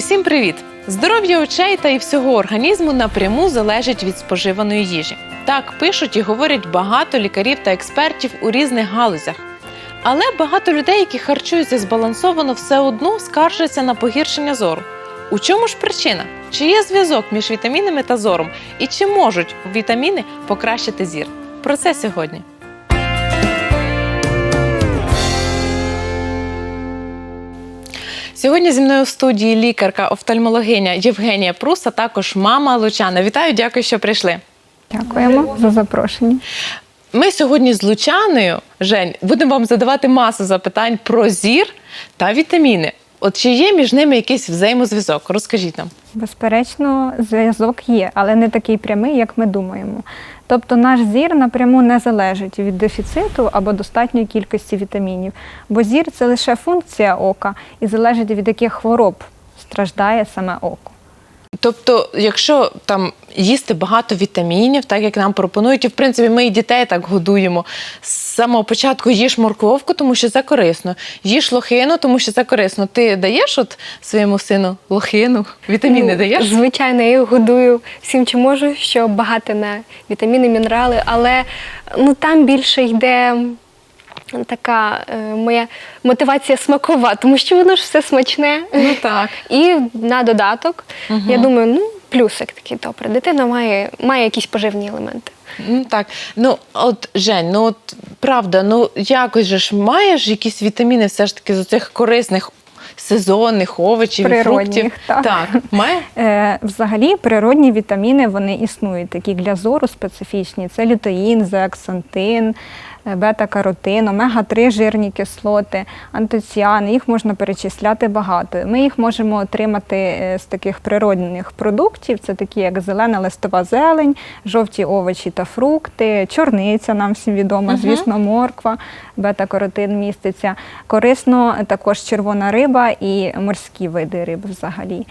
Усім привіт! Здоров'я очей та і всього організму напряму залежить від споживаної їжі. Так пишуть і говорять багато лікарів та експертів у різних галузях. Але багато людей, які харчуються збалансовано, все одно скаржаться на погіршення зору. У чому ж причина? Чи є зв'язок між вітамінами та зором? І чи можуть вітаміни покращити зір? Про це сьогодні. Сьогодні зі мною в студії лікарка-офтальмологиня Євгенія Прус, а також мама Лучана. Вітаю, дякую, що прийшли. Дякуємо за запрошення. Ми сьогодні з Лучаною, Жень, будемо вам задавати масу запитань про зір та вітаміни. От чи є між ними якийсь взаємозв'язок? Розкажіть нам. Безперечно, зв'язок є, але не такий прямий, як ми думаємо. Тобто наш зір напряму не залежить від дефіциту або достатньої кількості вітамінів, бо зір це лише функція ока і залежить від яких хвороб страждає саме око. Тобто, якщо там їсти багато вітамінів, так як нам пропонують, і в принципі ми і дітей так годуємо. З самого початку їж морковку, тому що це корисно. Їж лохину, тому що це корисно. Ти даєш от своєму сину лохину? Вітаміни Ну, даєш? Звичайно, я годую всім, чим можу, що багато на вітаміни, мінерали, але ну там більше йде така е, моя мотивація смакова, тому що воно ж все смачне. Ну так. І на додаток, я думаю, ну, плюсик такий добре. Дитина має, має якісь поживні елементи. Ну так. Ну от Жень, ну от правда, ну якось же ж маєш якісь вітаміни все ж таки з оцих корисних сезонних овочів, і фруктів. так. так, має? Е, взагалі, природні вітаміни вони існують, такі для зору специфічні. Це лютеїн, зеаксантин, бета-каротин, омега-3 жирні кислоти, антоціани. Їх можна перечисляти багато. Ми їх можемо отримати е, з таких природних продуктів. Це такі, як зелена листова зелень, жовті овочі та фрукти, чорниця нам всім відома, звісно, морква, бета-каротин міститься. Корисно також червона риба і морські види риб взагалі.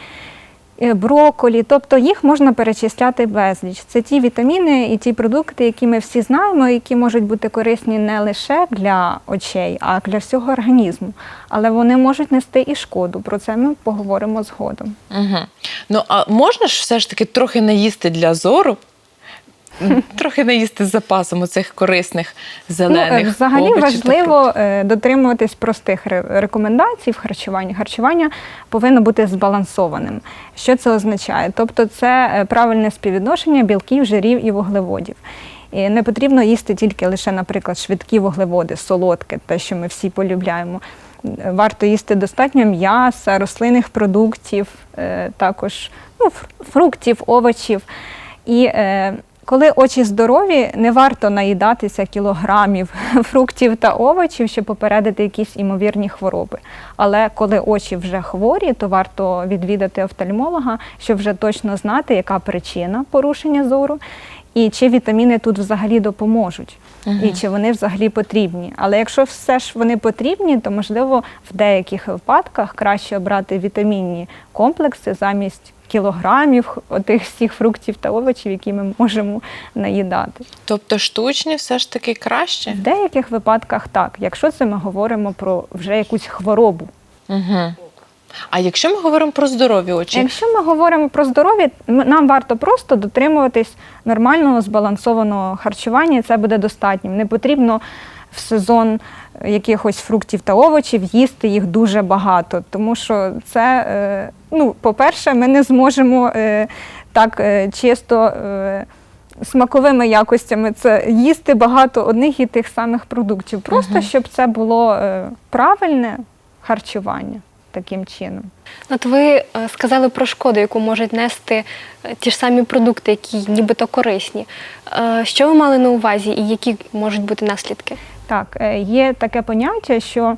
Е, Броколі, тобто їх можна перечисляти безліч. Це ті вітаміни і ті продукти, які ми всі знаємо, які можуть бути корисні не лише для очей, а для всього організму. Але вони можуть нести і шкоду. Про це ми поговоримо згодом. Угу. Ну а можна ж все ж таки трохи наїсти для зору? Трохи наїсти з запасом оцих корисних зелених. Ну, е, взагалі овочів важливо е, дотримуватись простих рекомендацій в харчуванні. Харчування повинно бути збалансованим. Що це означає? Тобто, це е, правильне співвідношення білків, жирів і вуглеводів. І не потрібно їсти тільки лише, наприклад, швидкі вуглеводи, солодке, те, що ми всі полюбляємо. Варто їсти достатньо м'яса, рослинних продуктів, також ну, фруктів, овочів. І е, коли очі здорові, не варто наїдатися кілограмів фруктів та овочів, щоб попередити якісь імовірні хвороби. Але коли очі вже хворі, то варто відвідати офтальмолога, щоб вже точно знати, яка причина порушення зору. І чи вітаміни тут взагалі допоможуть, і чи вони взагалі потрібні. Але якщо все ж вони потрібні, то можливо в деяких випадках краще обрати вітамінні комплекси замість кілограмів отих всіх фруктів та овочів, які ми можемо наїдати. Тобто штучні все ж таки краще? В деяких випадках так, якщо це ми говоримо про вже якусь хворобу. Угу. А якщо ми говоримо про здорові очі, Якщо ми говоримо про здоров'я, нам варто просто дотримуватись нормального збалансованого харчування, і це буде достатнім. Не потрібно в сезон якихось фруктів та овочів їсти їх дуже багато, тому що це, е, ну, по-перше, ми не зможемо е, так е, чисто. Смаковими якостями це їсти багато одних і тих самих продуктів, просто щоб це було правильне харчування таким чином. От ви сказали про шкоду, яку можуть нести ті ж самі продукти, які нібито корисні. Що ви мали на увазі і які можуть бути наслідки? Так, е, є таке поняття, що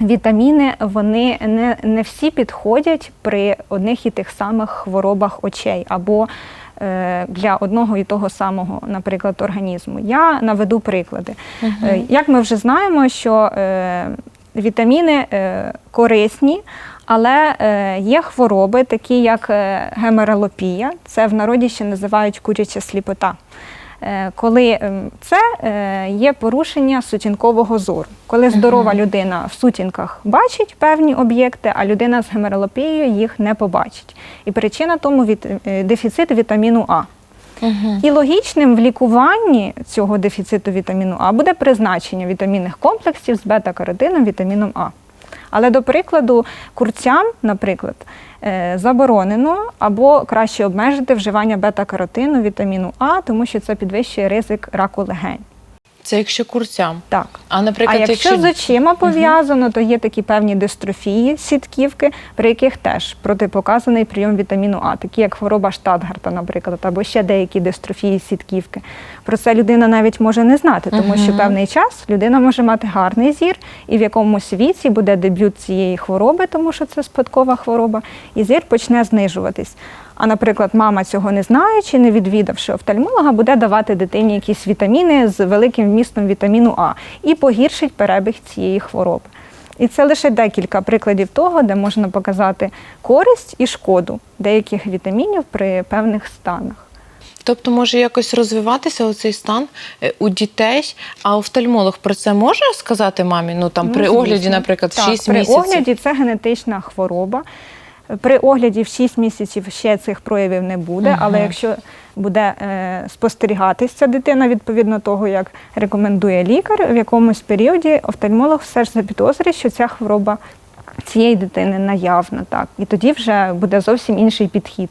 вітаміни вони не, не всі підходять при одних і тих самих хворобах очей або е, для одного і того самого, наприклад, організму. Я наведу приклади. Е, Як ми вже знаємо, що вітаміни корисні, але є хвороби, такі як гемералопія, це в народі ще називають куряча сліпота. Е, коли ем, це е, є порушення сутінкового зору. Коли здорова людина в сутінках бачить певні об'єкти, а людина з гемералопією їх не побачить. І причина тому від, е, дефіцит вітаміну А. І логічним в лікуванні цього дефіциту вітаміну А буде призначення вітамінних комплексів з бета-каротином, вітаміном А. Але до прикладу, курцям, наприклад, заборонено або краще обмежити вживання бета-каротину, вітаміну А, тому що це підвищує ризик раку легень. Це якщо курцям. Так. А наприклад, а якщо, з очима пов'язано, то є такі певні дистрофії сітківки, при яких теж протипоказаний прийом вітаміну А, такі як хвороба Штатгарта, наприклад, або ще деякі дистрофії сітківки. Про це людина навіть може не знати, тому що певний час людина може мати гарний зір, і в якомусь віці буде дебют цієї хвороби, тому що це спадкова хвороба, і зір почне знижуватись. А, наприклад, мама цього не знаючи, не відвідавши офтальмолога, буде давати дитині якісь вітаміни з великим вмістом вітаміну А і погіршить перебіг цієї хвороби. І це лише декілька прикладів того, де можна показати користь і шкоду деяких вітамінів при певних станах. Тобто може якось розвиватися оцей стан е, у дітей, а офтальмолог про це може сказати мамі? Ну там Ну, при звісно. огляді, наприклад, Так, 6 при місяців. огляді це генетична хвороба. При огляді в 6 місяців ще цих проявів не буде, але якщо буде е, спостерігатися ця дитина відповідно того, як рекомендує лікар, в якомусь періоді офтальмолог все ж запідозрює, що ця хвороба цієї дитини наявна. Так. І тоді вже буде зовсім інший підхід.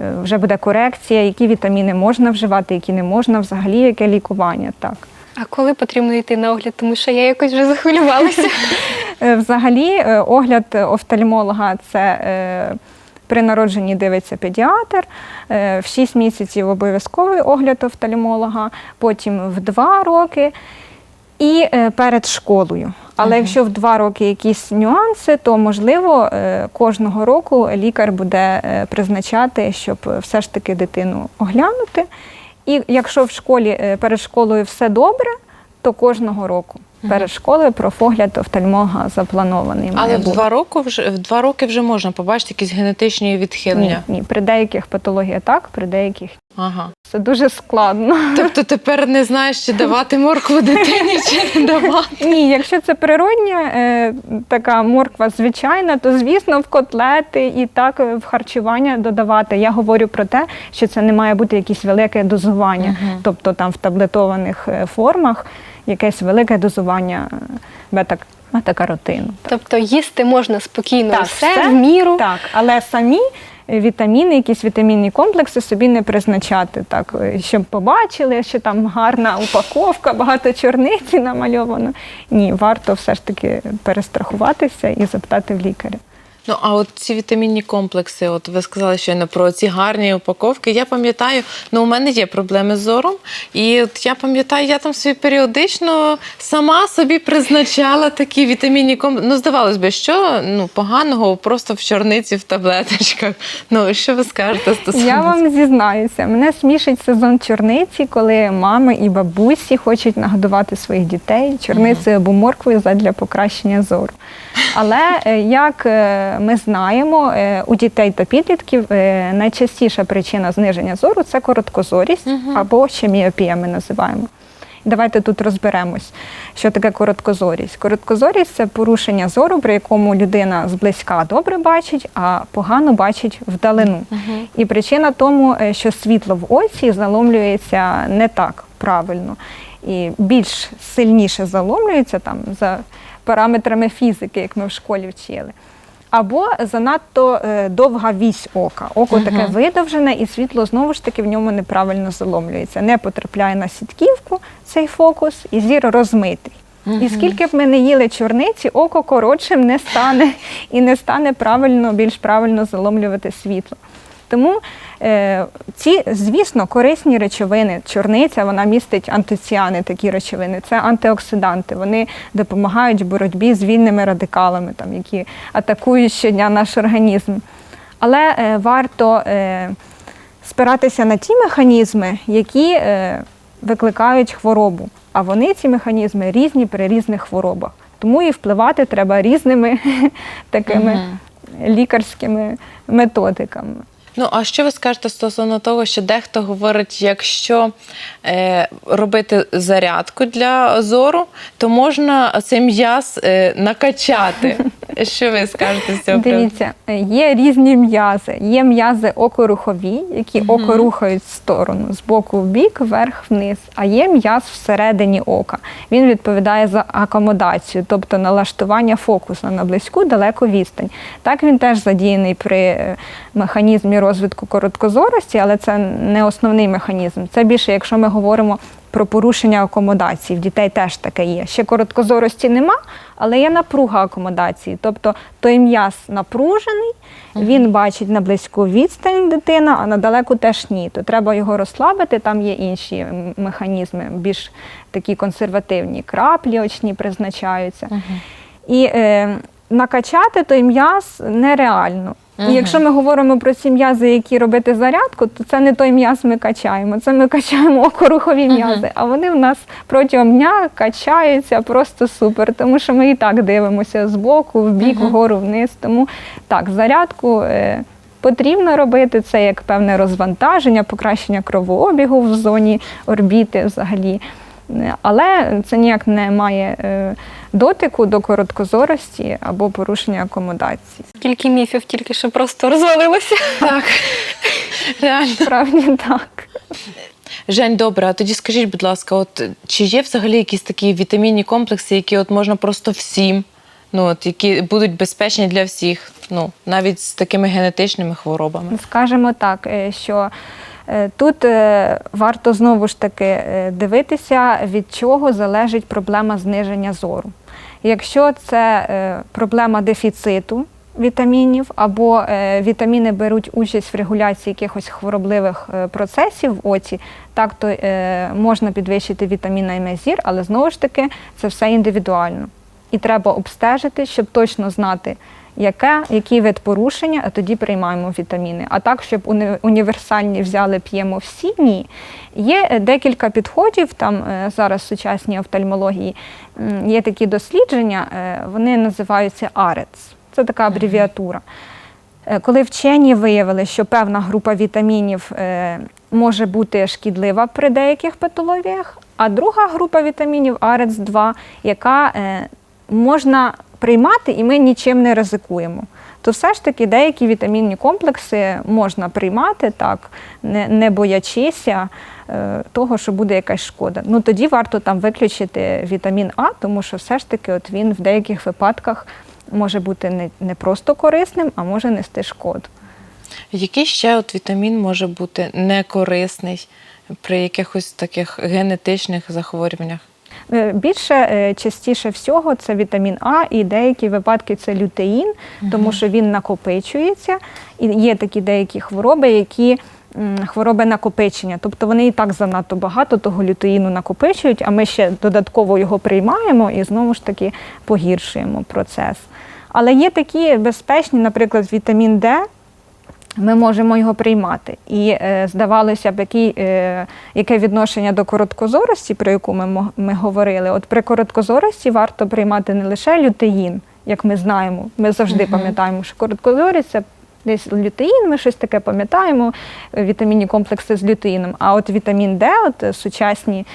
Е, Вже буде корекція, які вітаміни можна вживати, які не можна, взагалі яке лікування. Так. А коли потрібно йти на огляд, тому що я якось вже захвилювалася. Е, Взагалі, е, огляд офтальмолога це е, при народженні дивиться педіатр, в 6 місяців обов'язковий огляд офтальмолога, потім в 2 роки і перед школою. Але Мгм. якщо в 2 роки якісь нюанси, то можливо кожного року лікар буде призначати, щоб все ж таки дитину оглянути. І якщо в школі е, перед школою все добре, то кожного року перед школою профогляд офтальмолога запланований. Але в два роки вже в два роки вже можна побачити якісь генетичні ні, відхилення. ні, при деяких патологіях так, при деяких Ага. це дуже складно. Тобто тепер не знаєш, чи давати моркву дитині, чи не давати. Ні, якщо це природня е, така морква звичайна, то звісно в котлети і так е, в харчування додавати. Я говорю про те, що це не має бути якесь велике дозування, Мгм. тобто там в таблетованих е, формах якесь велике дозування е, бета- бета-каротину. Тобто їсти можна спокійно Так, все, все. в міру. Так, але самі вітаміни, якісь вітамінні комплекси собі не призначати, так, щоб побачили, що там гарна упаковка, багато чорниці намальовано. Ні, варто все ж таки перестрахуватися і запитати в лікаря. Ну а от ці вітамінні комплекси, от ви сказали щойно про ці гарні упаковки. Я пам'ятаю, ну у мене є проблеми з зором, і от я пам'ятаю, я там собі періодично сама собі призначала такі вітамінні комплекси. Ну, здавалось би, що ну поганого просто в чорниці в таблеточках. Ну що ви скажете стосовно? Я вам зізнаюся, мене смішить сезон чорниці, коли мами і бабусі хочуть нагодувати своїх дітей чорницею або морквою задля покращення зору. Але е, як е, ми знаємо, е, у дітей та підлітків е, найчастіша причина зниження зору це короткозорість Мгм. або ще міопія ми називаємо. Давайте тут розберемось, що таке короткозорість. Короткозорість це порушення зору, при якому людина зблизька добре бачить, а погано бачить вдалину. Мгм. І причина тому, е, що світло в оці заломлюється не так правильно і більш сильніше заломлюється там за параметрами фізики, як ми в школі вчили. Або занадто е, довга вісь ока. Око угу. таке видовжене, і світло знову ж таки в ньому неправильно заломлюється. Не потрапляє на сітківку цей фокус, і зір розмитий. І скільки б ми не їли чорниці, око коротшим не стане і не стане правильно, більш правильно заломлювати світло. Тому е, ці, звісно, корисні речовини. Чорниця вона містить антоціани, такі речовини. Це антиоксиданти. Вони допомагають в боротьбі з вільними радикалами, там, які атакують щодня наш організм. Але е, варто е, спиратися на ті механізми, які е, викликають хворобу. А вони, ці механізми, різні при різних хворобах. Тому і впливати треба різними такими лікарськими методиками. Ну, а що ви скажете стосовно того, що дехто говорить, якщо е, робити зарядку для зору, то можна цей м'яз е, накачати. Що ви скажете з цього? Дивіться, є різні м'язи. Є м'язи окорухові, які око рухають в сторону, з боку в бік, вверх, вниз. А є м'яз всередині ока. Він відповідає за акомодацію, тобто налаштування фокусу на близьку, далеку відстань. Так він теж задіяний при е, розвитку короткозорості, але це не основний механізм. Це більше, якщо ми говоримо про порушення акомодації. В дітей теж таке є. Ще короткозорості нема, але є напруга акомодації. Тобто той м'яз напружений, він бачить на близьку відстань дитина, а на далеку теж ні. То треба його розслабити. Там є інші механізми, більш такі консервативні. Краплі очні призначаються. І е, накачати той м'яз нереально. І якщо ми говоримо про ці м'язи, які робити зарядку, то це не той м'яз ми качаємо. Це ми качаємо окорухові м'язи, а вони в нас протягом дня качаються просто супер, тому що ми і так дивимося збоку, в бік, вгору, вниз. Тому так, зарядку. е, Потрібно робити це як певне розвантаження, покращення кровообігу в зоні орбіти взагалі. Але це ніяк не має е, дотику до короткозорості або порушення акомодації. Скільки міфів тільки що просто розвалилося. Так, реально. Справді так. Жень, добре, а тоді скажіть, будь ласка, от чи є взагалі якісь такі вітамінні комплекси, які от можна просто всім, ну от які будуть безпечні для всіх, ну навіть з такими генетичними хворобами? Скажемо так, е, що тут е, варто знову ж таки е, дивитися, від чого залежить проблема зниження зору. Якщо це е, проблема дефіциту вітамінів, або е, вітаміни беруть участь в регуляції якихось хворобливих е, процесів в оці, так то е, можна підвищити вітамін А і мезір, але знову ж таки це все індивідуально. І треба обстежити, щоб точно знати, яке, який вид порушення, а тоді приймаємо вітаміни. А так, щоб універсальні взяли, п'ємо всі, ні. Є е, декілька підходів, там е, зараз в сучасній офтальмології є такі дослідження, е, вони називаються АРЕЦ. Це така абревіатура. Коли вчені виявили, що певна група вітамінів може бути шкідлива при деяких патологіях, а друга група вітамінів арец 2 яка можна приймати, і ми нічим не ризикуємо. То все ж таки деякі вітамінні комплекси можна приймати так, не, не боячися е, того, що буде якась шкода. Ну тоді варто там виключити вітамін А, тому що все ж таки от він в деяких випадках може бути не, не просто корисним, а може нести шкоду. Який ще от вітамін може бути некорисний при якихось таких генетичних захворюваннях? Е, Більше е, частіше всього це вітамін А і деякі випадки це лютеїн, тому що він накопичується. І є такі деякі хвороби, які хвороби накопичення. Тобто вони і так занадто багато того лютеїну накопичують, а ми ще додатково його приймаємо і знову ж таки погіршуємо процес. Але є такі безпечні, наприклад, вітамін Д, ми можемо його приймати. І е, здавалося б, який, е, яке відношення до короткозорості, про яку ми, ми говорили. От при короткозорості варто приймати не лише лютеїн, як ми знаємо. Ми завжди пам'ятаємо, що короткозорість це десь лютеїн, ми щось таке пам'ятаємо, е, вітамінні комплекси з лютеїном. А от вітамін Д, от сучасні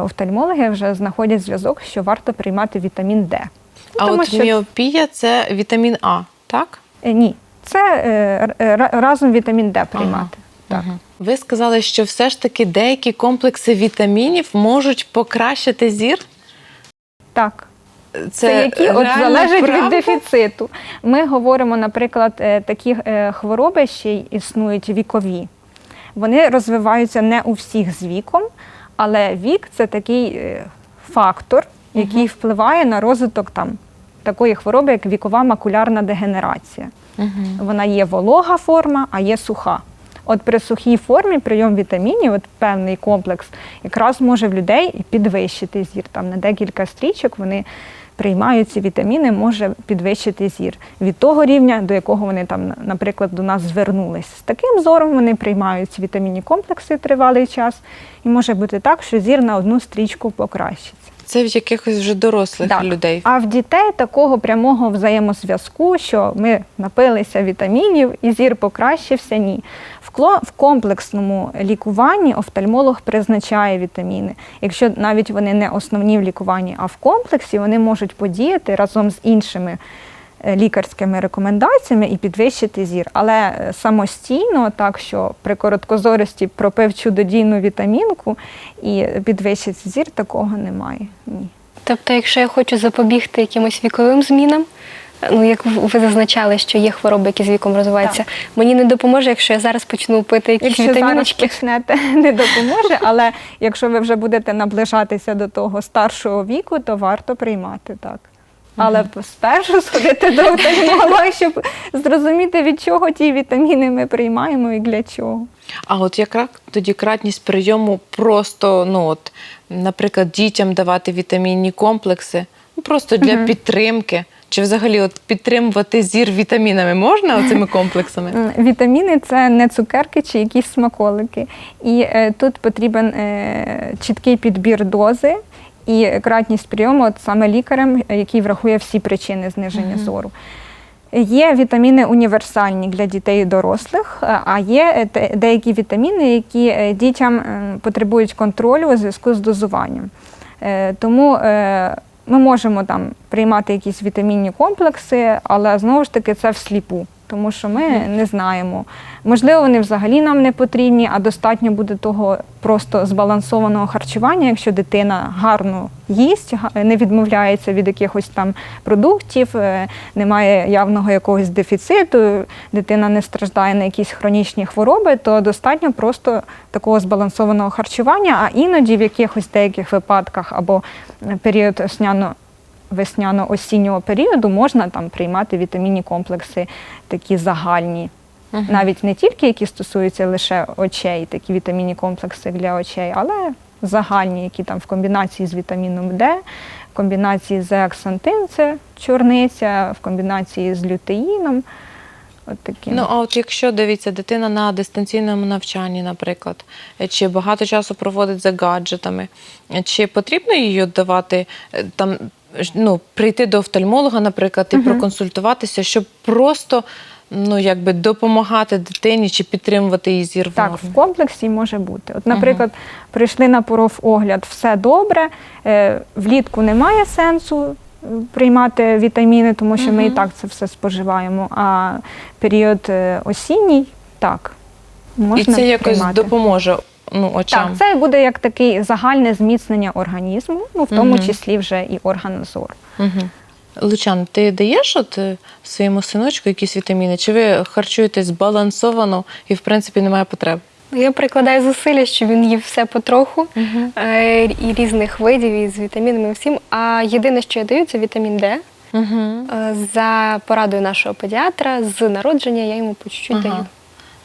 офтальмологи вже знаходять зв'язок, що варто приймати вітамін Д. Ну, А тому от що- міопія це вітамін А, так? Ні, це е, р- разом вітамін Д приймати. Так. Ви сказали, що все ж таки деякі комплекси вітамінів можуть покращити зір. так. Це, які от залежить правда? від дефіциту. Ми говоримо, наприклад, е, такі е, хвороби ще існують вікові. Вони розвиваються не у всіх з віком, але вік це такий е, фактор, який впливає на розвиток там такої хвороби, як вікова макулярна дегенерація. Вона є волога форма, а є суха. От при сухій формі прийом вітамінів, от певний комплекс, якраз може в людей підвищити зір. Там на декілька стрічок вони приймають ці вітаміни, може підвищити зір від того рівня, до якого вони там, наприклад, до нас звернулись. З таким зором вони приймають ці вітамінні комплекси тривалий час, і може бути так, що зір на одну стрічку покращиться. Це в якихось вже дорослих Так. людей. А в дітей такого прямого взаємозв'язку, що ми напилися вітамінів і зір покращився, ні. В комплексному лікуванні офтальмолог призначає вітаміни. Якщо навіть вони не основні в лікуванні, а в комплексі вони можуть подіяти разом з іншими лікарськими рекомендаціями і підвищити зір. Але е, самостійно, так що при короткозорості пропив чудодійну вітамінку і підвищить зір, такого немає. Ні. Тобто, якщо я хочу запобігти якимось віковим змінам, ну як ви зазначали, що є хвороби, які з віком розвиваються, мені не допоможе, якщо я зараз почну пити якісь Якщо зараз почнете, не допоможе, але якщо ви вже будете наближатися до того старшого віку, то варто приймати так. Але спершу сходити до офтальмолога, щоб зрозуміти, від чого ті вітаміни ми приймаємо і для чого. А от яка тоді кратність прийому просто, ну от, наприклад, дітям давати вітамінні комплекси, ну просто для підтримки. Чи взагалі от підтримувати зір вітамінами можна оцими комплексами? Вітаміни це не цукерки чи якісь смаколики. І е, тут потрібен е, чіткий підбір дози і кратність прийому от саме лікарем, який врахує всі причини зниження зору. Є вітаміни універсальні для дітей і дорослих, а є е, деякі вітаміни, які е, дітям потребують контролю у зв'язку з дозуванням. Е, Тому ми можемо там приймати якісь вітамінні комплекси, але знову ж таки це всліпу, тому що ми не знаємо. Можливо, вони взагалі нам не потрібні, а достатньо буде того просто збалансованого харчування, якщо дитина гарно їсть, не відмовляється від якихось там продуктів, е, немає явного якогось дефіциту, дитина не страждає на якісь хронічні хвороби, то достатньо просто такого збалансованого харчування, а іноді в якихось деяких випадках або е, період осняно весняно-осіннього періоду можна там приймати вітамінні комплекси такі загальні. Навіть не тільки які стосуються лише очей, такі вітамінні комплекси для очей, але загальні, які там в комбінації з вітаміном Д, в комбінації з зеаксантин, це чорниця, в комбінації з лютеїном. От такі. Ну, а от якщо дивіться, дитина на дистанційному навчанні, наприклад, чи багато часу проводить за гаджетами, чи потрібно їй давати е, там, ну, прийти до офтальмолога, наприклад, і проконсультуватися, щоб просто ну, якби допомагати дитині чи підтримувати її зір в Так, нормі? в комплексі може бути. От, наприклад, прийшли на профогляд, все добре, е, влітку немає сенсу е, приймати вітаміни, тому що ми і так це все споживаємо. А період е, осінній так. Можна І це якось приймати. допоможе ну, очам. Так, це буде як таке загальне зміцнення організму, ну в тому Мгм. числі вже і орган зору. Угу. Лучан, ти даєш от е, своєму синочку якісь вітаміни? Чи ви харчуєтесь збалансовано і в принципі немає потреб? Я прикладаю зусилля, щоб він їв все потроху, е, і різних видів, і з вітамінами і всім. А єдине, що я даю, це вітамін Д. Угу. Е, За порадою нашого педіатра з народження я йому по чуть-чуть даю.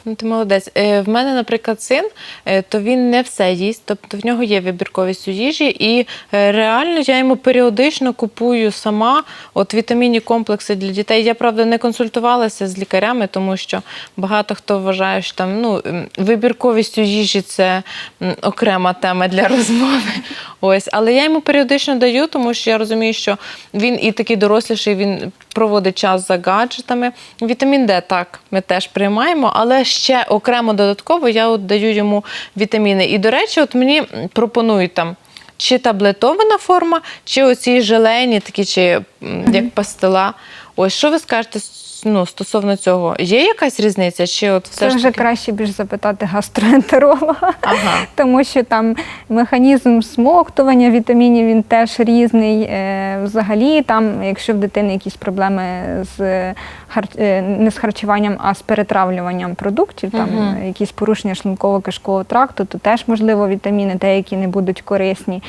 Ну, ти молодець. Е, в мене, наприклад, син, е, то він не все їсть, тобто в нього є вибірковість у їжі, і е, реально я йому періодично купую сама от вітамінні комплекси для дітей. Я правда не консультувалася з лікарями, тому що багато хто вважає, що там ну вибірковість у їжі це окрема тема для розмови. Ось, але я йому періодично даю, тому що я розумію, що він і такий доросліший, він проводить час за гаджетами. Вітамін Д так, ми теж приймаємо, але ще окремо додатково я от даю йому вітаміни. І, до речі, от мені пропонують там. Чи таблетована форма, чи оці желені, такі, чи як пастила. Ось що ви скажете ну, стосовно цього? Є якась різниця? Чи от все Це ж вже таки? краще більш запитати гастроентеролога. Ага. Тому що там механізм смоктування вітамінів він теж різний. Е, Взагалі, там, якщо в дитини якісь проблеми з хар- е, не з харчуванням, а з перетравлюванням продуктів, там Мгм. якісь порушення шлунково-кишкового тракту, то теж можливо вітаміни, деякі не будуть корисні.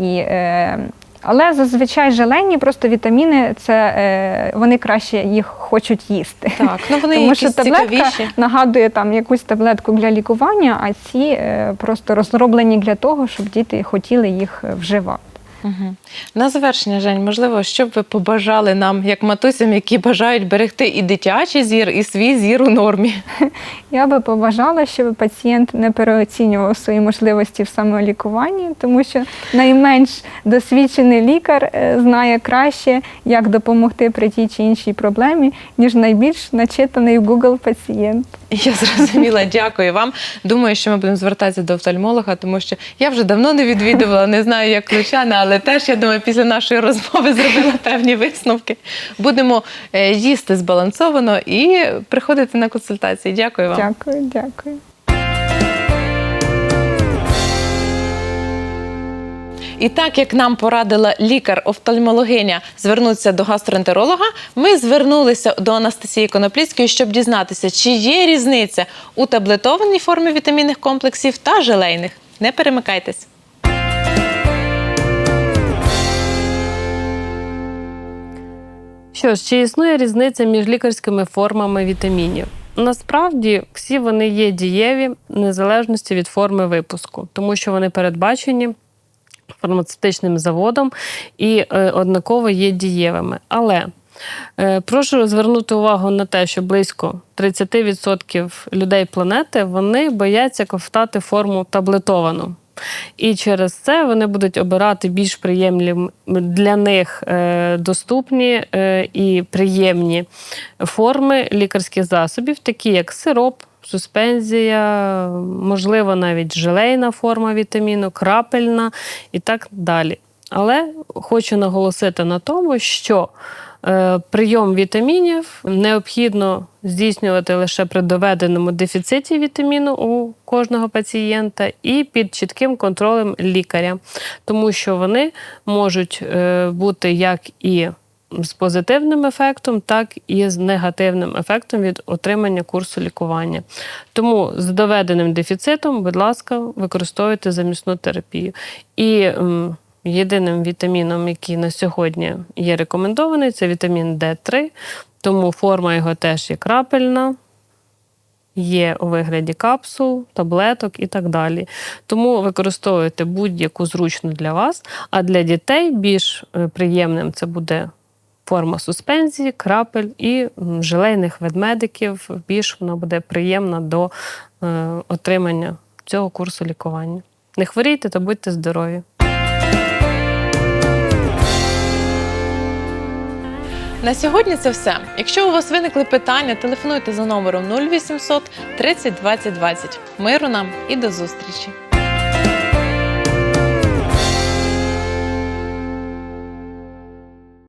І, е, але зазвичай желені просто вітаміни, це е, вони краще їх хочуть їсти. Так, ну вони Тому що таблетка цікавіші. нагадує там якусь таблетку для лікування, а ці е, просто розроблені для того, щоб діти хотіли їх е, вживати. Угу. На завершення, Жень, можливо, що б ви побажали нам, як матусям, які бажають берегти і дитячий зір, і свій зір у нормі? Я би побажала, щоб пацієнт не переоцінював свої можливості в самолікуванні, тому що найменш досвідчений лікар е, знає краще, як допомогти при тій чи іншій проблемі, ніж найбільш начитаний в Google пацієнт. Я зрозуміла, дякую вам. Думаю, що ми будемо звертатися до офтальмолога, тому що я вже давно не відвідувала, не знаю, як лучана, але теж я думаю, після нашої розмови зробила певні висновки. Будемо е, їсти збалансовано і приходити на консультації. Дякую вам. Дякую, дякую. І так як нам порадила лікар-офтальмологиня звернутися до гастроентеролога, ми звернулися до Анастасії Конопліцької, щоб дізнатися, чи є різниця у таблетованій формі вітамінних комплексів та желейних. Не перемикайтесь. Що ж, чи існує різниця між лікарськими формами вітамінів? Насправді всі вони є дієві незалежності від форми випуску, тому що вони передбачені фармацевтичним заводом і е, однаково є дієвими. Але е, прошу звернути увагу на те, що близько 30% людей планети вони бояться ковтати форму таблетовану. І через це вони будуть обирати більш приємні для них е, доступні е, і приємні форми лікарських засобів, такі як сироп, суспензія, можливо, навіть желейна форма вітаміну, крапельна і так далі. Але хочу наголосити на тому, що е, прийом вітамінів необхідно здійснювати лише при доведеному дефіциті вітаміну у кожного пацієнта і під чітким контролем лікаря, тому що вони можуть е, бути як і з позитивним ефектом, так і з негативним ефектом від отримання курсу лікування. Тому з доведеним дефіцитом, будь ласка, використовуйте замісну терапію. І єдиним вітаміном, який на сьогодні є рекомендований, це вітамін D3, тому форма його теж є крапельна. Є у вигляді капсул, таблеток і так далі. Тому використовуйте будь-яку зручну для вас, а для дітей більш е, приємним це буде форма суспензії, крапель і желейних ведмедиків. Більш вона буде приємна до е, отримання цього курсу лікування. Не хворійте та будьте здорові! На сьогодні це все. Якщо у вас виникли питання, телефонуйте за номером 0800 30 20 20. Миру нам і до зустрічі!